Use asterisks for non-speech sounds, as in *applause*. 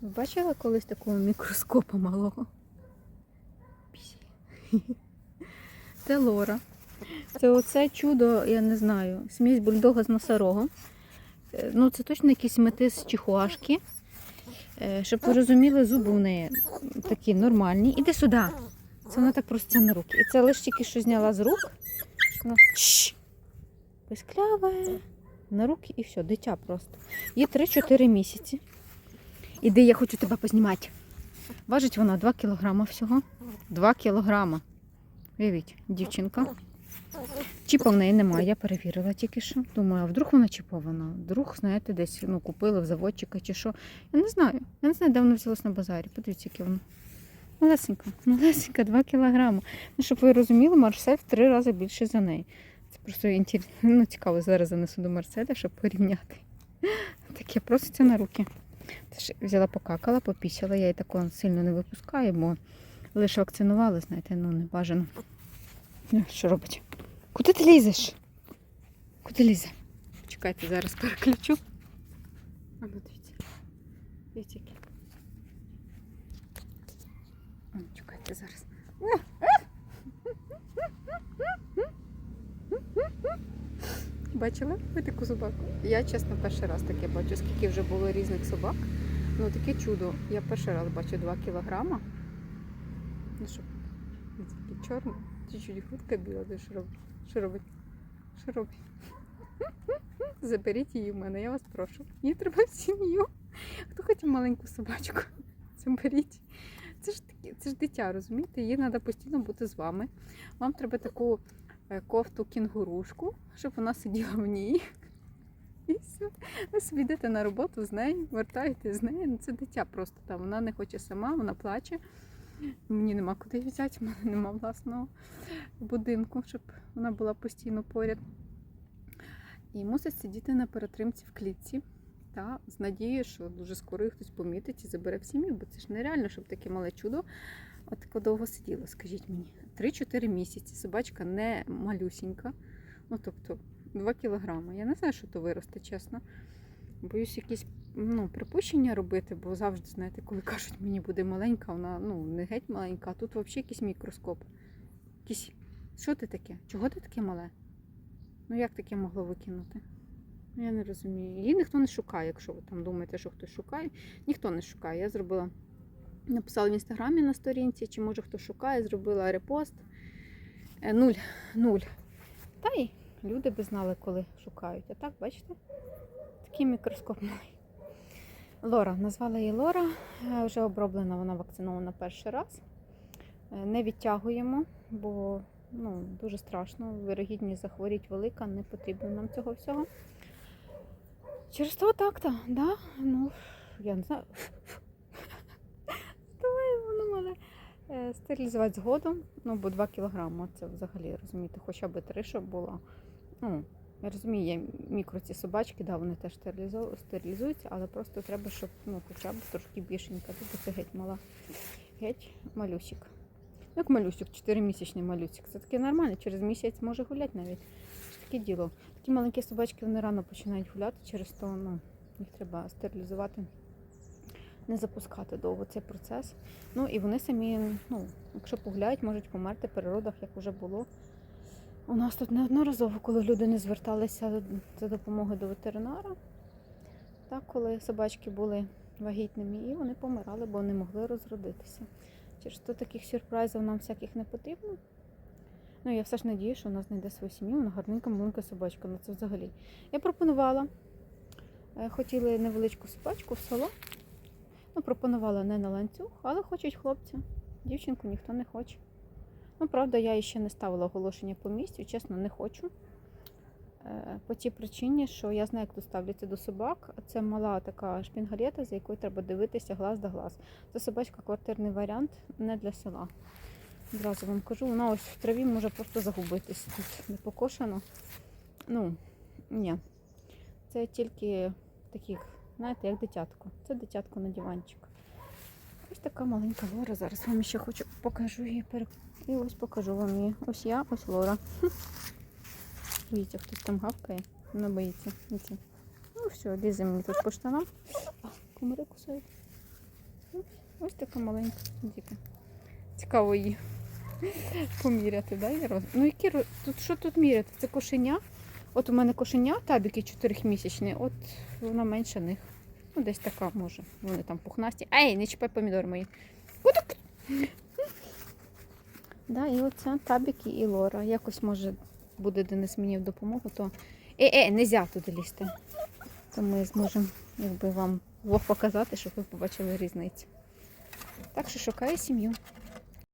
Бачила колись такого мікроскопа малого? Це Лора. Це оце чудо, я не знаю, смесь бульдога з носорогом. Е, Ну, це точно якісь метис чихуашки. Е, Щоб ви розуміли, зуби у неї такі нормальні. Іди сюди. Це вона так проситься на руки. І це лише тільки що зняла з рук. Вона! Пискляве. На руки і все, дитя просто. Їй 3-4 місяці. Іди, я хочу тебе познімати. Важить вона 2 кілограма всього. 2 кілограма. Уявіть, дівчинка. Чіпа в неї немає, я перевірила тільки що. Думаю, а вдруг вона чіпована? Вдруг, знаєте, десь ну, купили в заводчика чи що. Я не знаю. Я не знаю, де вона взялась на базарі. Подивіться, яке воно. Малесенька, малесенька, 2 кілограми. Ну, щоб ви розуміли, Марсель в три рази більше за неї. Це просто інтер... ну, цікаво, зараз занесу до Марселя, щоб порівняти. Таке проситься на руки. Взяла, покакала, попісяла. Я її такого сильно не випускаю, бо лише вакцинували, знаєте, ну не бажано. Ну, Що робить? Куди ти лізеш? Куди лізе? Чекайте, зараз переключу. А ну дивіться. Дивіться. Ну, чекайте зараз. Бачила ви таку собаку? Я, чесно, перший раз таке бачу, скільки вже було різних собак. Ну, таке чудо. Я перший раз бачу 2 кілограма. Ну що, таке чорне, чуть-чуть грудка біла, де що робить? Що робить? *laughs* Заберіть її в мене, я вас прошу. Їй треба в сім'ю. Хто хоче маленьку собачку? *laughs* Заберіть. Це ж такі, це ж дитя, розумієте? Їй треба постійно бути з вами. Вам треба таку кофту кінгурушку, щоб вона сиділа в ній. І все. Ви собі йдете на роботу з нею, вертаєте з нею. Ну, це дитя просто там. Вона не хоче сама, вона плаче. Мені нема куди взяти, в мене нема власного будинку, щоб вона була постійно поряд. І мусить сидіти на перетримці в клітці. Та, з надією, що дуже скоро хтось помітить і забере в сім'ю, бо це ж нереально, щоб таке мале чудо от тако довго сиділо, скажіть мені. 3-4 місяці. Собачка не малюсінька. Ну, тобто 2 кілограми. Я не знаю, що то виросте, чесно. Боюсь якісь ну, припущення робити, бо завжди, знаєте, коли кажуть, мені буде маленька, вона ну, не геть маленька, а тут взагалі якийсь мікроскоп. Якийсь... Що ти таке? Чого ти таке мале? Ну як таке могло викинути? Ну, Я не розумію. Її ніхто не шукає, якщо ви там думаєте, що хтось шукає. Ніхто не шукає. Я зробила, написала в інстаграмі на сторінці, чи може хто шукає, зробила репост. Е, Нуль. Нуль. Та й люди би знали, коли шукають. А так, бачите? Такий мікроскоп малий. Лора. Назвала її Лора. Е, Вже оброблена, вона вакцинована перший раз. Е, Не відтягуємо, бо ну, дуже страшно. Вирогідність захворіть велика, не потрібно нам цього всього. Через то так-то, да? Ну, я не знаю. Давай воно мене е, стерилізувати згодом. Ну, бо 2 кілограми це взагалі, розумієте, хоча б 3, щоб було. Ну, я розумію, є мікро ці собачки, да, вони теж стерилізуються, але просто треба, щоб ну, хоча б трошки більшенька. Тобто це геть мала. Геть малюсик. Ну, Як малюсик, 4-місячний малюсик. Це таке нормально, через місяць може гуляти навіть. Це таке діло. Такі маленькі собачки вони рано починають гуляти, через то ну, їх треба стерилізувати, не запускати довго цей процес. Ну і вони самі, ну, якщо погуляють, можуть померти в переродах, як вже було. У нас тут неодноразово, коли люди не зверталися за допомогою до ветеринара, так, коли собачки були вагітними, і вони помирали, бо не могли розродитися. Через то таких сюрпризів нам всяких не потрібно. Ну, я все ж надію, що вона знайде свою сім'ю, вона гарненька маленька собачка. Ну це взагалі. Я пропонувала. е, Хотіли невеличку собачку в село. Ну, пропонувала не на ланцюг, але хочуть хлопці. Дівчинку ніхто не хоче. Ну, правда, я ще не ставила оголошення по місцю, чесно, не хочу. Е, По тій причині, що я знаю, як тут ставляться до собак. Це мала така шпінгалета, за якою треба дивитися глаз до глаз. Це собачка квартирний варіант, не для села. Зразу вам кажу, вона ось в траві може просто загубитись. Тут не покошено. Ну, ні. Це тільки таких, знаєте, як дитятко. Це дитятко на диванчик. Ось така маленька Лора. Зараз вам ще хочу покажу її. І ось покажу вам її. Ось я, ось Лора. Дивіться, хтось там гавкає. Вона боїться. Дивіться. Ну все, лізе мені тут по штанам. А, кусають. Ось така маленька. Діка. Цікаво її *laughs* поміряти, да? і роз- Ну, які тут що тут міряти? Це кошеня. От у мене кошеня, табіки 4-місячні, от вона менше них. Ну, десь така може. Вони там пухнасті. Ей, не чіпай помідори мої. Отак. Да, і оце табіки і Лора. Якось може буде Денис мені в допомогу, то. Е, е, нельзя туди лізти. То ми зможемо якби вам влог показати, щоб ви побачили різницю. Так що шукаю сім'ю.